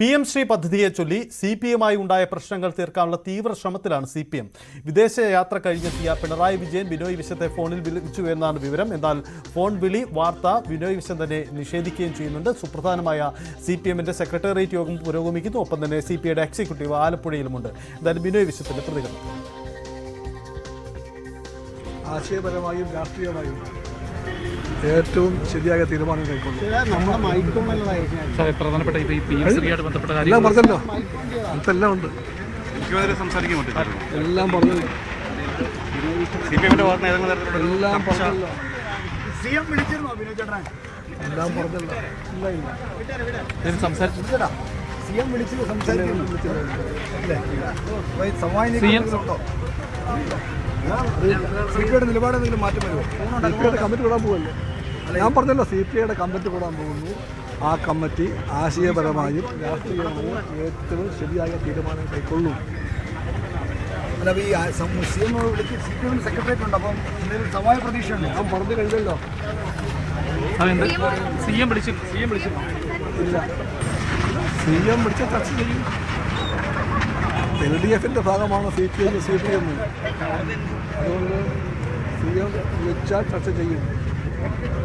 P M Shri പദ്ധതിയെ ചൊല്ലി C P എമ്മായി ഉണ്ടായ പ്രശ്നങ്ങൾ തീർക്കാനുള്ള തീവ്ര ശ്രമത്തിലാണ് സി പി എം. വിദേശ യാത്ര കഴിഞ്ഞെത്തിയ പിണറായി വിജയൻ ബിനോയ് വിശ്വത്തെ ഫോണിൽ വിളിച്ചു എന്നാണ് വിവരം. എന്നാൽ ഫോൺ വിളി വാർത്ത ബിനോയ് വിശ്വം തന്നെ നിഷേധിക്കുകയും ചെയ്യുന്നുണ്ട്. സുപ്രധാനമായ സി പി എമ്മിന്റെ സെക്രട്ടേറിയറ്റ് യോഗം പുരോഗമിക്കുന്നു. ഒപ്പം തന്നെ സി പി ഐയുടെ എക്സിക്യൂട്ടീവ് ആലപ്പുഴയിലുമുണ്ട്. എന്തായാലും ബിനോയ് വിശ്വത്തിന്റെ പ്രതികരണം. ആശയപരമായും രാഷ്ട്രീയമായും ഏറ്റവും ശരിയായ തീരുമാനം കൈക്കൊള്ളും. സാറേ പ്രധാനപ്പെട്ട ഇപ്പൊ ഈ പി എം ശ്രീയായിട്ട് ബന്ധപ്പെട്ട എല്ലാം പറഞ്ഞല്ലോ. അതെല്ലാം ഉണ്ട്. മുഖ്യമന്ത്രി സംസാരിക്കാൻ പറ്റില്ലായിരുന്നു എല്ലാം പറഞ്ഞല്ലോ സി പി എമ്മിന്റെ ഭാഗത്ത് ഏതെങ്കിലും തരത്തിലുള്ള എല്ലാം പറഞ്ഞല്ലോ. സി എം വിളിച്ചിരുന്നോ ബിനോയ് ചേട്ടനെ? എല്ലാം പറഞ്ഞല്ലോ. ഇല്ല ഇല്ല. ഇതിന് സംസാരിച്ചു സി എം വിളിച്ച് സംസാരിക്കുന്നു സമാധാനം സി എം സി പിയുടെ നിലപാട് എന്തെങ്കിലും മാറ്റം വരുമോ? സി പി ഐയുടെ കമ്മിറ്റി കൂടാൻ പോകുമല്ലോ ഞാൻ പറഞ്ഞല്ലോ സി പി ഐയുടെ കമ്മിറ്റി കൂടാൻ പോകുന്നു. ആ കമ്മിറ്റി ആശയപരമായും രാഷ്ട്രീയമായും ഏറ്റവും ശരിയായ തീരുമാനം കൈക്കൊള്ളും. അല്ല ഈ സി എം വിളിച്ച് സി പി എം സെക്രട്ടറിയേറ്റ് ഉണ്ട്. അപ്പം എന്തെങ്കിലും സമയ പ്രതീക്ഷയുണ്ട്? ഞാൻ പറഞ്ഞു കഴിഞ്ഞല്ലോ. സി എം വിളിച്ചു സി എം വിളിച്ചു. ഇല്ല. സി എം വിളിച്ച ചർച്ച ചെയ്യും. എൽ ഡി എഫിന്റെ ഭാഗമാണ് C P I C P M അതുകൊണ്ട് സി എം വിളിച്ചാൽ ചർച്ച ചെയ്യും.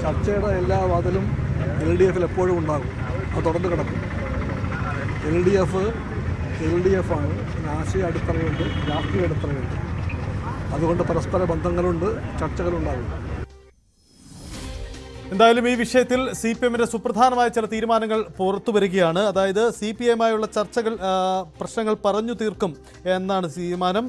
ചർച്ചയുടെ എല്ലാ വാതിലും എൽ ഡി എഫിൽ എപ്പോഴും ഉണ്ടാകും. അത് തുടർന്ന് കിടക്കും. L D F L D F ആണ് ആശയ അടിത്തറയുണ്ട് രാഷ്ട്രീയ അടിത്തറയുണ്ട്. അതുകൊണ്ട് പരസ്പര ബന്ധങ്ങളുണ്ട് ചർച്ചകളുണ്ടാകും. എന്തായാലും ഈ വിഷയത്തിൽ സി പി എമ്മിന്റെ സുപ്രധാനമായ ചില തീരുമാനങ്ങൾ പുറത്തു വരികയാണ് അതായത് സി പി എമ്മായുള്ള ചർച്ചകൾ പ്രശ്നങ്ങൾ പറഞ്ഞു തീർക്കും എന്നാണ് തീരുമാനം.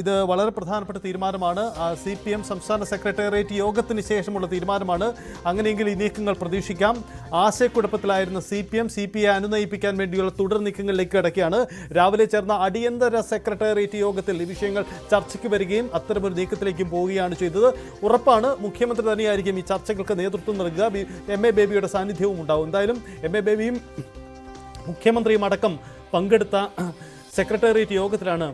ഇത് വളരെ പ്രധാനപ്പെട്ട തീരുമാനമാണ്. സി പി എം സംസ്ഥാന സെക്രട്ടേറിയറ്റ് യോഗത്തിന് ശേഷമുള്ള തീരുമാനമാണ്. അങ്ങനെയെങ്കിൽ ഈ നീക്കങ്ങൾ പ്രതീക്ഷിക്കാം. ആശയക്കുഴപ്പത്തിലായിരുന്ന C P M C P I അനുനയിപ്പിക്കാൻ വേണ്ടിയുള്ള തുടർ നീക്കങ്ങളിലേക്ക് കിടക്കുകയാണ്. രാവിലെ ചേർന്ന അടിയന്തര സെക്രട്ടേറിയറ്റ് യോഗത്തിൽ ഈ വിഷയങ്ങൾ ചർച്ചയ്ക്ക് വരികയും അത്തരമൊരു നീക്കത്തിലേക്കും പോവുകയാണ് ചെയ്തത്. ഉറപ്പാണ് മുഖ്യമന്ത്രി തന്നെയായിരിക്കും ഈ ചർച്ചകൾക്ക് നേതൃത്വം നൽകുക. എം എ ബേബിയുടെ സാന്നിധ്യവും ഉണ്ടാവും. എന്തായാലും എം എ ബേബിയും മുഖ്യമന്ത്രിയും അടക്കം പങ്കെടുത്ത സെക്രട്ടേറിയറ്റ് യോഗത്തിലാണ്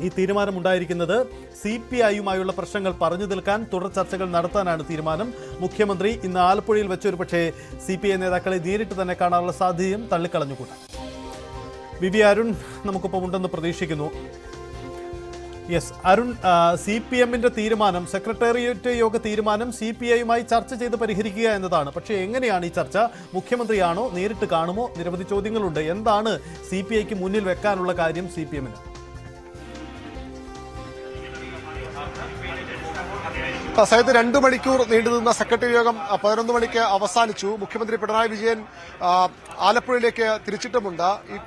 ഈ തീരുമാനമുണ്ടായിരിക്കുന്നത് സി പി ഐയുമായുള്ള പ്രശ്നങ്ങൾ പറഞ്ഞു തീർക്കാൻ തുടർ ചർച്ചകൾ നടത്താനാണ് തീരുമാനം. മുഖ്യമന്ത്രി ഇന്ന് ആലപ്പുഴയിൽ വെച്ചൊരു പക്ഷേ സി പി ഐ നേതാക്കളെ നേരിട്ട് തന്നെ കാണാനുള്ള സാധ്യതയും തള്ളിക്കളഞ്ഞുകൂടാ. വി വി അരുൺ നമുക്കൊപ്പം ഉണ്ടെന്ന് പ്രതീക്ഷിക്കുന്നു. യെസ് അരുൺ സി പി എമ്മിന്റെ തീരുമാനം സെക്രട്ടേറിയറ്റ് യോഗ തീരുമാനം സി പി ഐയുമായി ചർച്ച ചെയ്ത് പരിഹരിക്കുക എന്നതാണ്. പക്ഷേ എങ്ങനെയാണ് ഈ ചർച്ച? മുഖ്യമന്ത്രിയാണോ നേരിട്ട് കാണുമോ? നിരവധി ചോദ്യങ്ങളുണ്ട്. എന്താണ് സി പി ഐക്ക് മുന്നിൽ വെക്കാനുള്ള കാര്യം സി പി എമ്മിന്? സഹിത് രണ്ടു മണിക്കൂർ നീണ്ടു നിന്ന സെക്രട്ടറി യോഗം പതിനൊന്ന് മണിക്ക് അവസാനിച്ചു. മുഖ്യമന്ത്രി പിണറായി വിജയൻ ആലപ്പുഴയിലേക്ക് തിരിച്ചിട്ടുമുണ്ട്.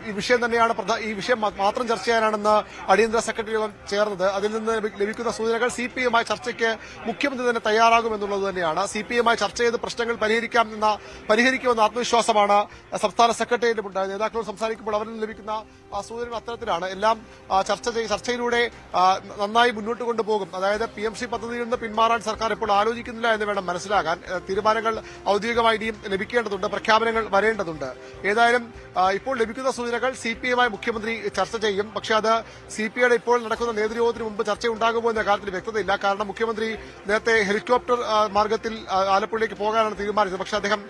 ഈ- വിഷയം തന്നെയാണ് ഈ വിഷയം മാത്രം ചർച്ച ചെയ്യാനാണെന്ന് അടിയന്തര സെക്രട്ടറി യോഗം ചേർന്നത്. അതിൽ നിന്ന് ലഭി- ലഭിക്കുന്ന സൂചനകൾ സി പി എമ്മായി ചർച്ചയ്ക്ക് മുഖ്യമന്ത്രി തന്നെ തയ്യാറാകുമെന്നുള്ളത് തന്നെയാണ്. സി പി എമ്മായി ചർച്ച ചെയ്ത് പ്രശ്നങ്ങൾ പരിഹരിക്കാം എന്ന പരിഹരിക്കുമെന്ന ആത്മവിശ്വാസമാണ് സംസ്ഥാന സെക്രട്ടേറിയറ്റ് ഉണ്ടായത്. നേതാക്കളോട് സംസാരിക്കുമ്പോൾ അവരിൽ ലഭിക്കുന്ന ആ സൂചനകൾ അത്തരത്തിലാണ്. എല്ലാം ചർച്ച ചെയ്- ചർച്ചയിലൂടെ നന്നായി മുന്നോട്ട് കൊണ്ടുപോകും. അതായത് പി എം സി പദ്ധതിയിൽ നിന്ന് പിന്മാറാൻ സർക്കാർ ഇപ്പോൾ ആലോചിക്കുന്നില്ല എന്ന് വേണം മനസ്സിലാക്കാൻ തീരുമാനങ്ങൾ ഔദ്യോഗികമായി ലഭിക്കേണ്ടതുണ്ട്. പ്രഖ്യാപനങ്ങൾ വരേണ്ടതുണ്ട്. ഏതായാലും ഇപ്പോൾ ലഭിക്കുന്ന സൂചനകൾ സി പി എമ്മായി മുഖ്യമന്ത്രി ചർച്ച ചെയ്യും. പക്ഷേ അത് സി പി ഐയുടെ ഇപ്പോൾ നടക്കുന്ന നേതൃയോഗത്തിന് മുമ്പ് ചർച്ച ഉണ്ടാകുമോ എന്ന കാര്യത്തിൽ വ്യക്തതയില്ല. കാരണം മുഖ്യമന്ത്രി നേരത്തെ ഹെലികോപ്റ്റർ മാർഗത്തിൽ ആലപ്പുഴയിലേക്ക് പോകാനാണ് തീരുമാനിച്ചത്. പക്ഷേ അദ്ദേഹം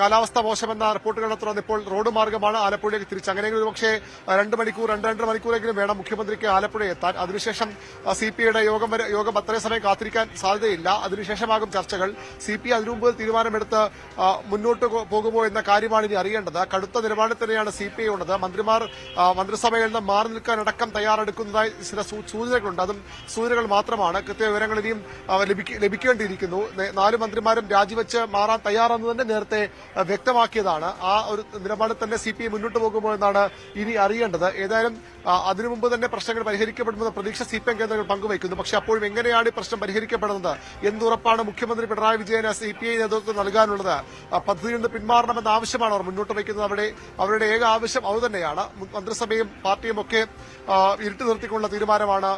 കാലാവസ്ഥ മോശമെന്ന റിപ്പോർട്ടുകളെ തുടർന്ന് ഇപ്പോൾ റോഡ് മാർഗമാണ് ആലപ്പുഴയിലേക്ക് തിരിച്ചു. അങ്ങനെയെങ്കിലും പക്ഷേ രണ്ട് മണിക്കൂർ രണ്ട് രണ്ടര മണിക്കൂറെങ്കിലും വേണം മുഖ്യമന്ത്രിക്ക് ആലപ്പുഴ എത്താൻ അതിനുശേഷം സി പി ഐയുടെ യോഗം വരെ യോഗം അത്രയും സമയം കാത്തിരിക്കാൻ സാധ്യതയില്ല. അതിനുശേഷമാകും ചർച്ചകൾ. സി പി അതിനു മുമ്പ് തീരുമാനമെടുത്ത് മുന്നോട്ട് പോകുമോ എന്ന കാര്യമാണ് ഇനി അറിയേണ്ടത്. കടുത്ത നിലപാടിൽ തന്നെയാണ് സി പി ഐ ഉള്ളത്. മന്ത്രിമാർ മന്ത്രിസഭയിൽ നിന്ന് മാറി നിൽക്കാനടക്കം തയ്യാറെടുക്കുന്നതായി ചില സൂചനകളുണ്ട്. അതും സൂചനകൾ മാത്രമാണ്. കൃത്യ വിവരങ്ങൾ ഇനിയും ലഭിക്കേണ്ടിയിരിക്കുന്നു. നാല് മന്ത്രിമാരും രാജിവെച്ച് മാറാൻ തയ്യാറെന്ന് തന്നെ നേരത്തെ വ്യക്തമാക്കിയതാണ്. ആ ഒരു നിലപാടിൽ തന്നെ സി മുന്നോട്ട് പോകുമോ എന്നാണ് ഇനി അറിയേണ്ടത്. ഏതായാലും അതിനു മുമ്പ് തന്നെ പ്രശ്നങ്ങൾ പരിഹരിക്കപ്പെടുമെന്ന പ്രതീക്ഷ സി പി എം കേന്ദ്രങ്ങൾ പങ്കുവയ്ക്കുന്നു. പക്ഷേ അപ്പോഴും എങ്ങനെയാണ് ഈ പ്രശ്നം പരിഹരിക്കപ്പെടുന്നത്? എന്തുറപ്പാണ് മുഖ്യമന്ത്രി പിണറായി വിജയന് സി പി ഐ നേതൃത്വം നൽകാനുള്ളത്. പദ്ധതിയിൽ നിന്ന് പിന്മാറണമെന്ന ആവശ്യമാണ് അവർ മുന്നോട്ട് വയ്ക്കുന്നത്. അവിടെ അവരുടെ ഏക ആവശ്യം അത് തന്നെയാണ്. മന്ത്രിസഭയും പാർട്ടിയും ഒക്കെ ഇരുട്ടി നിർത്തിക്കൊണ്ടുള്ള തീരുമാനമാണ്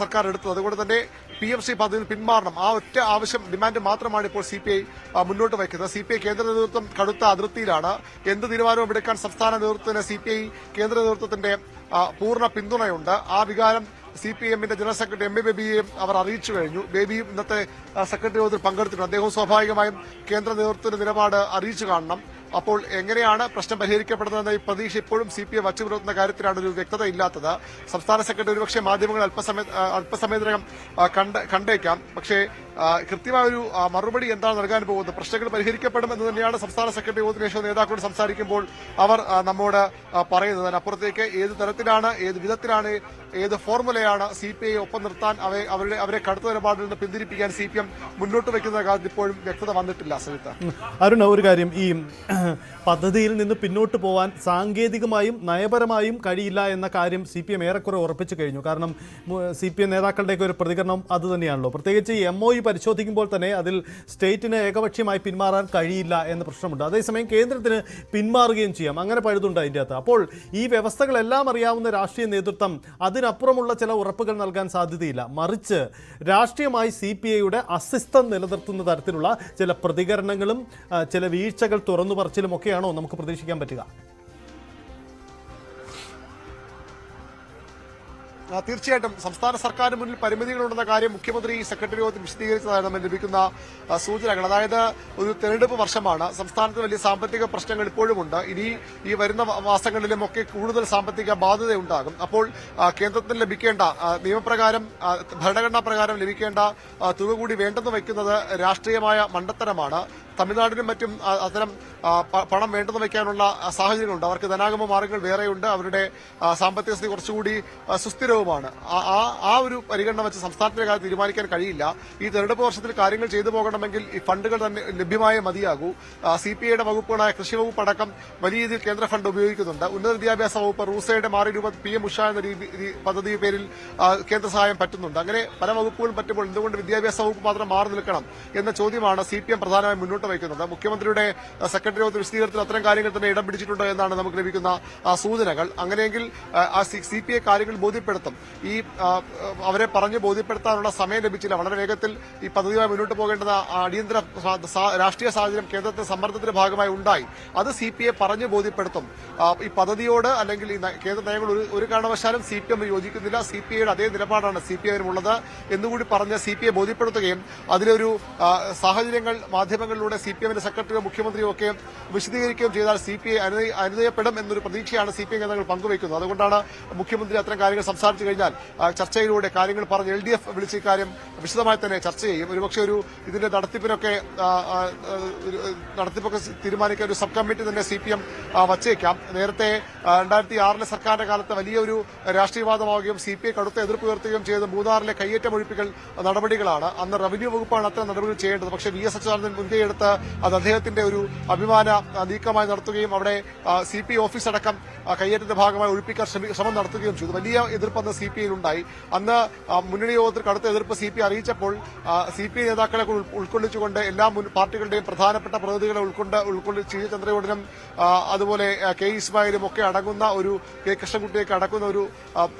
സർക്കാർ എടുത്തത്. അതുകൊണ്ട് തന്നെ പി എം സി പദ്ധതിയിൽ പിന്മാറണം. ആ ഒറ്റ ആവശ്യം ഡിമാൻഡ് മാത്രമാണ് ഇപ്പോൾ സി മുന്നോട്ട് വയ്ക്കുന്നത്. സി കേന്ദ്ര നേതൃത്വം കടുത്ത അതിർത്തിയിലാണ്. എന്ത് തീരുമാനവും എടുക്കാൻ സംസ്ഥാന നേതൃത്വത്തിന് സി കേന്ദ്ര നേതൃത്വത്തിന്റെ പൂർണ പിന്തുണയുണ്ട്. ആ വികാരം സി പി എമ്മിന്റെ ജനറൽ സെക്രട്ടറി എം. എ. ബേബിയെയും അവർ അറിയിച്ചു കഴിഞ്ഞു. ബേബിയും ഇന്നത്തെ സെക്രട്ടറി യോഗത്തിൽ പങ്കെടുത്തിട്ടുണ്ട്. അദ്ദേഹവും സ്വാഭാവികമായും കേന്ദ്ര നേതൃത്വത്തിന്റെ നിലപാട് അറിയിച്ചു കാണണം. അപ്പോൾ എങ്ങനെയാണ് പ്രശ്നം പരിഹരിക്കപ്പെടുന്നതെന്ന ഈ പ്രതീക്ഷ ഇപ്പോഴും സി പി എം വച്ചുപുലർത്തുന്ന കാര്യത്തിലാണ് ഒരു വ്യക്തത ഇല്ലാത്തത്. സംസ്ഥാന സെക്രട്ടറി ഒരുപക്ഷെ മാധ്യമങ്ങൾ അല്പസമയ അല്പസമയത്തിനകം കണ്ടേക്കാം. പക്ഷേ കൃത്യമായ ഒരു മറുപടി എന്താണ് നൽകാൻ പോകുന്നത്? പ്രശ്നങ്ങൾ പരിഹരിക്കപ്പെടുമെന്ന് തന്നെയാണ് സംസ്ഥാന സെക്രട്ടറി യോഗത്തിന് ശേഷം നേതാക്കളോട് സംസാരിക്കുമ്പോൾ അവർ നമ്മോട് പറയുന്നത്. അതിനപ്പുറത്തേക്ക് ഏത് തരത്തിലാണ് ഏത് വിധത്തിലാണ് ഏത് ഫോർമുലയാണ് സി പി ഐ ഒപ്പം നിർത്താൻ അവരെ അവരുടെ അവരെ കടുത്ത നിലപാടിൽ നിന്ന് പിന്തിരിപ്പിക്കാൻ സി പി എം മുന്നോട്ട് വയ്ക്കുന്ന കാര്യത്തിൽ ഇപ്പോഴും വ്യക്തത വന്നിട്ടില്ല സവിത അരുൺ ഒരു കാര്യം. ഈ പദ്ധതിയിൽ നിന്ന് പിന്നോട്ട് പോകാൻ സാങ്കേതികമായും നയപരമായും കഴിയില്ല എന്ന കാര്യം സി പി എം ഏറെക്കുറെ ഉറപ്പിച്ചു കഴിഞ്ഞു. കാരണം സി പി എം നേതാക്കളുടെയൊക്കെ ഒരു പ്രതികരണം അത് തന്നെയാണല്ലോ. പ്രത്യേകിച്ച് എം ഒ പരിശോധിക്കുമ്പോൾ തന്നെ അതിൽ സ്റ്റേറ്റിന് ഏകപക്ഷീയമായി പിന്മാറാൻ കഴിയില്ല എന്ന പ്രശ്നമുണ്ട്. അതേസമയം കേന്ദ്രത്തിന് പിന്മാറുകയും ചെയ്യാം. അങ്ങനെ പഴുതുണ്ട് അതിന്റെ അകത്ത്. അപ്പോൾ ഈ വ്യവസ്ഥകളെല്ലാം അറിയാവുന്ന രാഷ്ട്രീയ നേതൃത്വം അതിനപ്പുറമുള്ള ചില ഉറപ്പുകൾ നൽകാൻ സാധ്യതയില്ല. മറിച്ച് രാഷ്ട്രീയമായി സി പി ഐയുടെ അസ്വസ്ഥം നിലനിർത്തുന്ന തരത്തിലുള്ള ചില പ്രതികരണങ്ങളും ചില വീഴ്ചകൾ തുറന്നു പറച്ചിലും ഒക്കെയാണോ നമുക്ക് പ്രതീക്ഷിക്കാൻ പറ്റുക. തീർച്ചയായിട്ടും സംസ്ഥാന സർക്കാരിന് മുന്നിൽ പരിമിതികളുണ്ടെന്ന കാര്യം മുഖ്യമന്ത്രി സെക്രട്ടറി യോഗത്തിൽ വിശദീകരിച്ചതാണ് നമ്മൾ ലഭിക്കുന്ന സൂചനകൾ. അതായത് ഒരു തെരഞ്ഞെടുപ്പ് വർഷമാണ്. സംസ്ഥാനത്ത് വലിയ സാമ്പത്തിക പ്രശ്നങ്ങൾ ഇപ്പോഴുമുണ്ട് ഇനി ഈ വരുന്ന മാസങ്ങളിലും ഒക്കെ കൂടുതൽ സാമ്പത്തിക ബാധ്യത ഉണ്ടാകും അപ്പോൾ കേന്ദ്രത്തിൽ ലഭിക്കേണ്ട നിയമപ്രകാരം ഭരണഘടനാ പ്രകാരം ലഭിക്കേണ്ട തുക കൂടി വേണ്ടെന്ന് വയ്ക്കുന്നത് രാഷ്ട്രീയമായ മണ്ടത്തരമാണ്. തമിഴ്നാടിനും മറ്റും അത്തരം പണം വേണ്ടെന്ന് വയ്ക്കാനുള്ള സാഹചര്യങ്ങളുണ്ട്. അവർക്ക് ധനാഗമ മാർഗങ്ങൾ വേറെയുണ്ട്. അവരുടെ സാമ്പത്തിക സ്ഥിതി കുറച്ചുകൂടി സുസ്ഥിരവുമാണ്. ആ- ഒരു പരിഗണന വെച്ച് സംസ്ഥാനത്തിന്റെ കാര്യം തീരുമാനിക്കാൻ കഴിയില്ല. ഈ തെരഞ്ഞെടുപ്പ് വർഷത്തിൽ കാര്യങ്ങൾ ചെയ്തു പോകണമെങ്കിൽ ഈ ഫണ്ടുകൾ തന്നെ ലഭ്യമായ മതിയാകൂ. സി പി ഐയുടെ വകുപ്പുകളായ കൃഷി വകുപ്പ് അടക്കം വലിയ രീതിയിൽ കേന്ദ്ര ഫണ്ട് ഉപയോഗിക്കുന്നുണ്ട്. ഉന്നത വിദ്യാഭ്യാസ വകുപ്പ് റൂസയുടെ മാറി രൂപ പി എം ഉഷ എന്ന പദ്ധതി പേരിൽ കേന്ദ്ര സഹായം പറ്റുന്നുണ്ട്. അങ്ങനെ പല വകുപ്പുകളും പറ്റുമ്പോൾ എന്തുകൊണ്ട് വിദ്യാഭ്യാസ വകുപ്പ് മാത്രം മാറി നിൽക്കണം എന്ന ചോദ്യമാണ് സി പി എം പ്രധാനമായും മുന്നോട്ട് വയ്ക്കുന്നത് മുഖ്യമന്ത്രിയുടെ സെക്രട്ടറി ഓഫ് വിശദീകരണത്തിൽ അത്തരം കാര്യങ്ങൾ തന്നെ ഇടം പിടിച്ചിട്ടുണ്ട് എന്നാണ് നമുക്ക് ലഭിക്കുന്ന സൂചനകൾ. അങ്ങനെയെങ്കിൽ സി പി ഐ കാര്യങ്ങൾ ബോധ്യപ്പെടുത്തും. ഈ അവരെ പറഞ്ഞ് ബോധ്യപ്പെടുത്താനുള്ള സമയം ലഭിച്ചില്ല. വളരെ വേഗത്തിൽ ഈ പദ്ധതിയുമായി മുന്നോട്ട് പോകേണ്ടത് അടിയന്തര രാഷ്ട്രീയ സാഹചര്യം കേന്ദ്രത്തിന്റെ സമ്മർദ്ദത്തിന്റെ ഭാഗമായി ഉണ്ടായി. അത് സി പി ഐ പറഞ്ഞ് ബോധ്യപ്പെടുത്തും. ഈ പദ്ധതിയോട് അല്ലെങ്കിൽ ഈ കേന്ദ്ര നയങ്ങൾ ഒരു കാരണവശാലും സി പി എം യോജിക്കുന്നില്ല. സി പി ഐയുടെ അതേ നിലപാടാണ് സി പി ഐനുള്ളത് എന്നുകൂടി പറഞ്ഞ് സി പി ഐ ബോധ്യപ്പെടുത്തുകയും അതിലൊരു സാഹചര്യങ്ങൾ മാധ്യമങ്ങളിലൂടെ സി പി എമ്മിന്റെ സെക്രട്ടറിയോ മുഖ്യമന്ത്രിയോ ഒക്കെ വിശദീകരിക്കുകയും ചെയ്താൽ സി പി ഐ അനുനയപ്പെടും എന്നൊരു പ്രതീക്ഷയാണ് സി പി ഐ നേതാക്കൾ പങ്കുവയ്ക്കുന്നത്. അതുകൊണ്ടാണ് മുഖ്യമന്ത്രി അത്തരം കാര്യങ്ങൾ സംസാരിച്ചു കഴിഞ്ഞാൽ ചർച്ചയിലൂടെ കാര്യങ്ങൾ പറഞ്ഞ് എൽ ഡി എഫ് വിളിച്ച് ഇക്കാര്യം വിശദമായി തന്നെ ചർച്ച ചെയ്യും. ഒരുപക്ഷെ ഒരു ഇതിന്റെ നടത്തിപ്പിനൊക്കെ നടത്തിപ്പൊക്കെ തീരുമാനിക്കാൻ ഒരു സബ് കമ്മിറ്റി തന്നെ സി പി എം വച്ചേക്കാം. നേരത്തെ രണ്ടായിരത്തി ആറിലെ സർക്കാരിന്റെ കാലത്ത് വലിയൊരു രാഷ്ട്രീയവാദമാവുകയും സി പി ഐ കടുത്ത എതിർപ്പ് ഉയർത്തുകയും ചെയ്ത് മൂന്നാറിലെ കയ്യേറ്റം ഒഴിപ്പിക്കൽ നടപടികളാണ്. അന്ന് റവന്യൂ വകുപ്പാണ് അത്തരം നടപടികൾ ചെയ്യേണ്ടത്. പക്ഷേ വി എസ് അച്യുതാനന്ദൻ മുൻകൈയെടുത്ത് അത് അദ്ദേഹത്തിന്റെ ഒരു അഭിമാന നീക്കമായി നടത്തുകയും അവിടെ സി പി ഓഫീസ് അടക്കം കയ്യേറ്റത്തിന്റെ ഭാഗമായി ഒഴിപ്പിക്കാൻ ശ്രമി- നടത്തുകയും ചെയ്തു. വലിയ എതിർപ്പ് അന്ന് സി പി അന്ന് മുന്നണി യോഗത്തിൽ കടുത്ത എതിർപ്പ് സി പി അറിയിച്ചപ്പോൾ സി പി ഐ നേതാക്കളെ ഉൾ- ഉൾക്കൊള്ളിച്ചുകൊണ്ട് എല്ലാ പാർട്ടികളുടെയും പ്രധാനപ്പെട്ട പ്രതിനിധികളെ ഉൾക്കൊണ്ട് ഉൾക്കൊള്ളിച്ച് ചന്ദ്രയോടനും അതുപോലെ കെ. ഇസ്മായിലും ഒക്കെ അടങ്ങുന്ന ഒരു കെ. കൃഷ്ണൻകുട്ടിയൊക്കെ അടക്കുന്ന ഒരു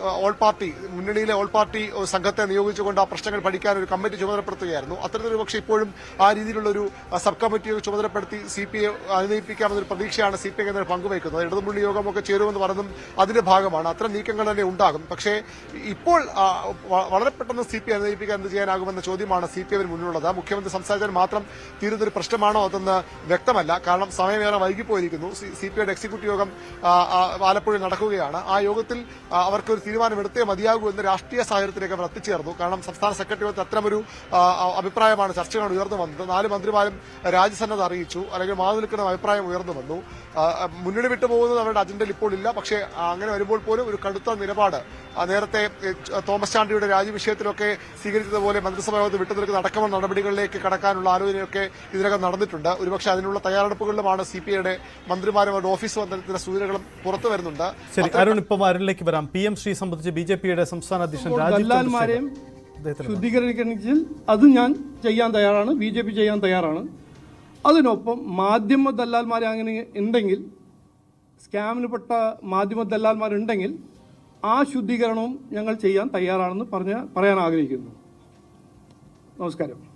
ഓൾ പാർട്ടി മുന്നണിയിലെ ഓൾ പാർട്ടി സംഘത്തെ നിയോഗിച്ചുകൊണ്ട് ആ പ്രശ്നങ്ങൾ പഠിക്കാൻ ഒരു കമ്മിറ്റി ചുമതലപ്പെടുത്തുകയായിരുന്നു. അത്തരത്തിലൊരു പക്ഷേ ഇപ്പോഴും ആ രീതിയിലുള്ള ഒരു സബ് കമ്മിറ്റിയെ ചുമതലപ്പെടുത്തി സി പി ഐ അനുനയിപ്പിക്കാമെന്നൊരു പ്രതീക്ഷയാണ് സി പി ഐ കേന്ദ്രം പങ്കുവയ്ക്കുന്നത്. ഇടതുമുള്ളി യോഗമൊക്കെ ചേരുമെന്ന് പറഞ്ഞതും അതിന്റെ ഭാഗമാണ്. അത്തരം നീക്കങ്ങൾ തന്നെ ഉണ്ടാകും. പക്ഷേ ഇപ്പോൾ വളരെ പെട്ടെന്ന് സി പി ഐ അനുനയിപ്പിക്കാൻ എന്ത് ചെയ്യാനാകുമെന്ന ചോദ്യമാണ് സി പി ഐവിന് മുന്നിലുള്ളത്. മുഖ്യമന്ത്രി സംസാരിച്ചാൽ മാത്രം തീരുന്നൊരു പ്രശ്നമാണോ അതെന്ന് വ്യക്തമല്ല. കാരണം സമയമേറെ വൈകിപ്പോയിരിക്കുന്നു. സി പി ഐയുടെ എക്സിക്യൂട്ടീവ് യോഗം ആലപ്പുഴയിൽ നടക്കുകയാണ്. ആ യോഗത്തിൽ അവർക്കൊരു തീരുമാനമെടുത്തേ മതിയാകൂ എന്ന രാഷ്ട്രീയ സാഹചര്യത്തിലേക്ക് അവർ എത്തിച്ചേർന്നു. കാരണം സംസ്ഥാന സെക്രട്ടറി അത്തരമൊരു അഭിപ്രായമാണ് ചർച്ചകൾ ഉയർന്നു വന്നത്. നാല് മന്ത്രിമാരും രാജ്യസന്നദ്ധ അറിയിച്ചു അല്ലെങ്കിൽ മാറി നിൽക്കുന്ന അഭിപ്രായം ഉയർന്നു വന്നു. മുന്നണി വിട്ടു വിട്ടുപോകുന്നത് അവരുടെ അജണ്ടയിൽ ഇപ്പോൾ ഇല്ല. പക്ഷേ അങ്ങനെ വരുമ്പോൾ പോലും ഒരു കടുത്ത നിലപാട്. നേരത്തെ തോമസ് ചാണ്ടിയുടെ രാജ്യവിഷയത്തിലൊക്കെ സ്വീകരിച്ചതുപോലെ മന്ത്രിസഭാ യോഗത്തിൽ വിട്ടുനിൽക്കുന്ന അടക്കമുള്ള നടപടികളിലേക്ക് കടക്കാനുള്ള ആലോചനയൊക്കെ ഇതിനകം നടന്നിട്ടുണ്ട്. ഒരുപക്ഷെ അതിനുള്ള തയ്യാറെടുപ്പുകളിലുമാണ് സി പി ഐയുടെ മന്ത്രിമാരും അവരുടെ ഓഫീസ് ബന്ധത്തിന്റെ സൂചനകളും പുറത്തു വരുന്നുണ്ട്. ശരി അരുൺ ഇപ്പം അരുണിലേക്ക് വരാം. പി എം ശ്രീ സംബന്ധിച്ച് ബി ജെ പിയുടെ സംസ്ഥാന അധ്യക്ഷൻ രാജീവ് ശുദ്ധീകരിക്കണമെങ്കിൽ അത് ഞാൻ ചെയ്യാൻ തയ്യാറാണ്. ബി ജെ പി ചെയ്യാൻ തയ്യാറാണ്. അതിനൊപ്പം മാധ്യമ ദല്ലാൽമാർ അങ്ങനെ ഉണ്ടെങ്കിൽ സ്കാമിൽപ്പെട്ട മാധ്യമ ദല്ലാൽമാരുണ്ടെങ്കിൽ ആ ശുദ്ധീകരണവും ഞങ്ങൾ ചെയ്യാൻ തയ്യാറാണെന്ന് പറഞ്ഞ പറയാൻ ആഗ്രഹിക്കുന്നു. നമസ്കാരം.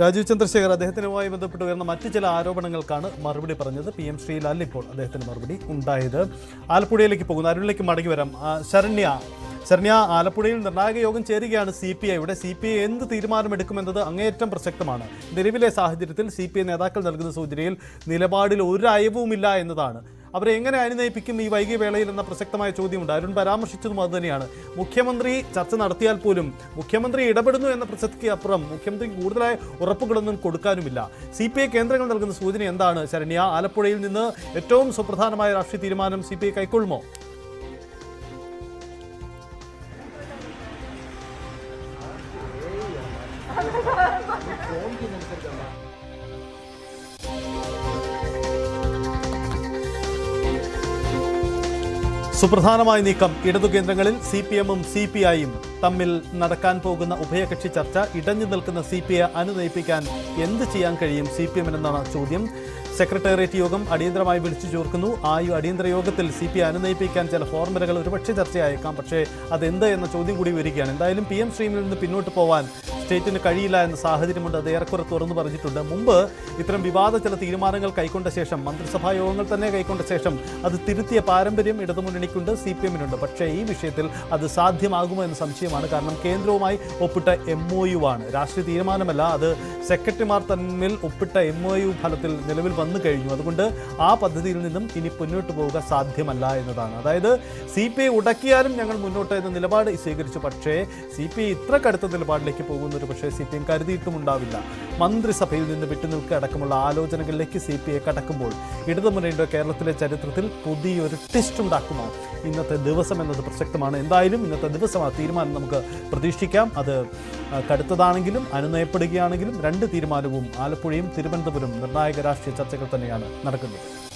രാജീവ് ചന്ദ്രശേഖർ അദ്ദേഹത്തിനുമായി ബന്ധപ്പെട്ട് ഉയർന്ന മറ്റ് ചില ആരോപണങ്ങൾക്കാണ് മറുപടി പറഞ്ഞത് പി എം ശ്രീലാലിപ്പോൾ അദ്ദേഹത്തിന് മറുപടി ഉണ്ടായത്. ആലപ്പുഴയിലേക്ക് പോകുന്നു. അരുളിലേക്ക് മടങ്ങി വരാം. ശരണ്യ. ശരണ്യ ആലപ്പുഴയിൽ നിർണായക യോഗം ചേരുകയാണ് സി പി ഐയുടെ സി പി ഐ എന്ത് തീരുമാനമെടുക്കുമെന്നത് അങ്ങേയറ്റം പ്രസക്തമാണ്. നിലവിലെ സാഹചര്യത്തിൽ സി പി ഐ നേതാക്കൾ നൽകുന്ന സൂചനയിൽ നിലപാടിൽ ഒരു അയവുമില്ല എന്നതാണ്. അവരെ എങ്ങനെ അനുനയിപ്പിക്കും ഈ വൈകിയ വേളയിൽ എന്ന പ്രസക്തമായ ചോദ്യമുണ്ട്. അരുൺ പരാമർശിച്ചതും അതുതന്നെയാണ്. മുഖ്യമന്ത്രി ചർച്ച നടത്തിയാൽ പോലും മുഖ്യമന്ത്രി ഇടപെടുന്നു എന്ന പ്രസക്തിക്ക് അപ്പുറം മുഖ്യമന്ത്രി കൂടുതലായ ഉറപ്പുകളൊന്നും കൊടുക്കാനുമില്ല. സി പി ഐ കേന്ദ്രങ്ങൾ നൽകുന്ന സൂചന എന്താണ്? ശരണ്യ ആലപ്പുഴയിൽ നിന്ന് ഏറ്റവും സുപ്രധാനമായ രാഷ്ട്രീയ തീരുമാനം സി പി ഐ കൈക്കൊള്ളുമോ? സുപ്രധാനമായ നീക്കം ഇടതു കേന്ദ്രങ്ങളിൽ സി പി എമ്മും സി പി ഐയും തമ്മിൽ നടക്കാൻ പോകുന്ന ഉഭയകക്ഷി ചർച്ച ഇടഞ്ഞു നിൽക്കുന്ന സി പി ഐ അനുനയിപ്പിക്കാൻ എന്ത് ചെയ്യാൻ കഴിയും? സി പി എമ്മിനെന്നാണ് ചോദ്യം. സെക്രട്ടേറിയറ്റ് യോഗം അടിയന്തരമായി വിളിച്ചു ചേർക്കുന്നു. ആ അടിയന്തര യോഗത്തിൽ സി പി അനുനയിപ്പിക്കാൻ ചില ഫോർമുലകൾ ഒരുപക്ഷെ ചർച്ചയായേക്കാം. പക്ഷേ അതെന്ത് എന്ന ചോദ്യം കൂടി വരികയാണ്. എന്തായാലും പി എം സ്ട്രീമിൽ നിന്ന് പിന്നോട്ട് പോവാൻ സ്റ്റേറ്റിന് കഴിയില്ല എന്ന സാഹചര്യമുണ്ട്. അത് ഏറെക്കുറെ തുറന്നു പറഞ്ഞിട്ടുണ്ട്. മുമ്പ് ഇത്തരം വിവാദ ചില തീരുമാനങ്ങൾ കൈക്കൊണ്ട ശേഷം മന്ത്രിസഭാ യോഗങ്ങൾ തന്നെ കൈക്കൊണ്ട ശേഷം അത് തിരുത്തിയ പാരമ്പര്യം ഇടതുമുന്നണിക്കുണ്ട് സി പി എമ്മിനുണ്ട്. പക്ഷേ ഈ വിഷയത്തിൽ അത് സാധ്യമാകുമോ എന്ന സംശയമാണ്. കാരണം കേന്ദ്രവുമായി ഒപ്പിട്ട എം ഒ യു ആണ്. രാഷ്ട്രീയ തീരുമാനമല്ല അത് സെക്രട്ടറിമാർ തമ്മിൽ ഒപ്പിട്ട എം ഒ യു ഫലത്തിൽ നിലവിൽ വന്നു കഴിഞ്ഞു. അതുകൊണ്ട് ആ പദ്ധതിയിൽ നിന്നും ഇനി മുന്നോട്ട് പോവുക സാധ്യമല്ല എന്നതാണ്. അതായത് സി പി ഐ ഉടക്കിയാലും ഞങ്ങൾ മുന്നോട്ട് എന്ന നിലപാട് സ്വീകരിച്ചു. പക്ഷേ സി പി ഐ ഇത്ര കടുത്ത നിലപാടിലേക്ക് പോകുന്നൊരു പക്ഷേ സി പി എം കരുതിയിട്ടുമുണ്ടാവില്ല മന്ത്രിസഭയിൽ നിന്ന് വിട്ടുനിൽക്കുക അടക്കമുള്ള ആലോചനകളിലേക്ക് സി പി ഐ കടക്കുമ്പോൾ ഇടതുമുന്നണിയുടെ കേരളത്തിലെ ചരിത്രത്തിൽ പുതിയൊരു ടെസ്റ്റ് ഉണ്ടാക്കുമോ? ഇന്നത്തെ ദിവസം എന്നത് പ്രസക്തമാണ്. എന്തായാലും ഇന്നത്തെ ദിവസം ആ തീരുമാനം നമുക്ക് പ്രതീക്ഷിക്കാം. അത് കടുത്തതാണെങ്കിലും അനുനയപ്പെടുകയാണെങ്കിലും രണ്ട് തീരുമാനവും ആലപ്പുഴയും തിരുവനന്തപുരം നിർണായക രാഷ്ട്രീയ ചർച്ചകൾ തന്നെയാണ് നടക്കുന്നത്.